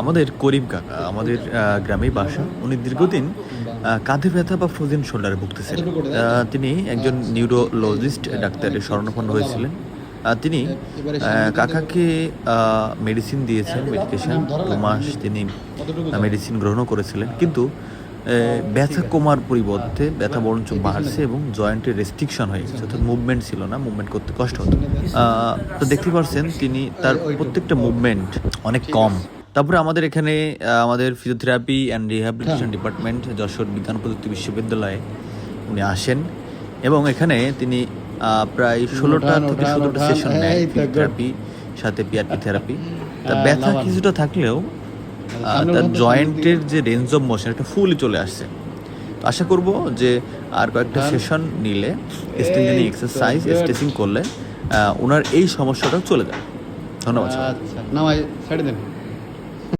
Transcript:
আমাদের করিম কাকা আমাদের আহ, গ্রামেই বাসা। উনি দীর্ঘদিন কাঁধে ব্যথা বা ফ্রোজেন শোল্ডারে ভুগতেছিলেন আহ, তিনি একজন নিউরোলজিস্ট ডাক্তারের শরণাপন্ন হয়েছিলেন। তিনি কাকাকে মেডিসিন দিয়েছেন মেডিকেশন দু মাস তিনি মেডিসিন গ্রহণও করেছিলেন। কিন্তু ব্যথা কমার পরিবর্তে ব্যথা বরঞ্চ বাড়ছে এবং জয়েন্টের রেস্ট্রিকশন হয়ে গেছে। অর্থাৎ মুভমেন্ট ছিল না মুভমেন্ট করতে কষ্ট হতো। তো দেখতে পাচ্ছেন তিনি তার প্রত্যেকটা মুভমেন্ট অনেক কম। তারপরে আমাদের এখানে আমাদের physiotherapy and rehabilitation department Jessore বিজ্ঞান প্রযুক্তি বিশ্ববিদ্যালয়ে উনি আসেন এবং এখানে তিনি প্রায় ষোলোটা থেকে সতেরোটা সেশন নেয় ফিজিওথেরাপি সাথে পিআরপি থেরাপি তা ব্যথা কিছুটা থাকলেও তার জয়েন্টের যে রেঞ্জ অফ মোশন এটা ফুলই চলে আসছে। তো আশা করব যে আর কয়েকটা সেশন নিলে স্ট্রেচিং এক্সারসাইজ স্ট্রেচিং করলে ওনার এই সমস্যাটাও চলে যাবে। ধন্যবাদ আচ্ছা না দেন।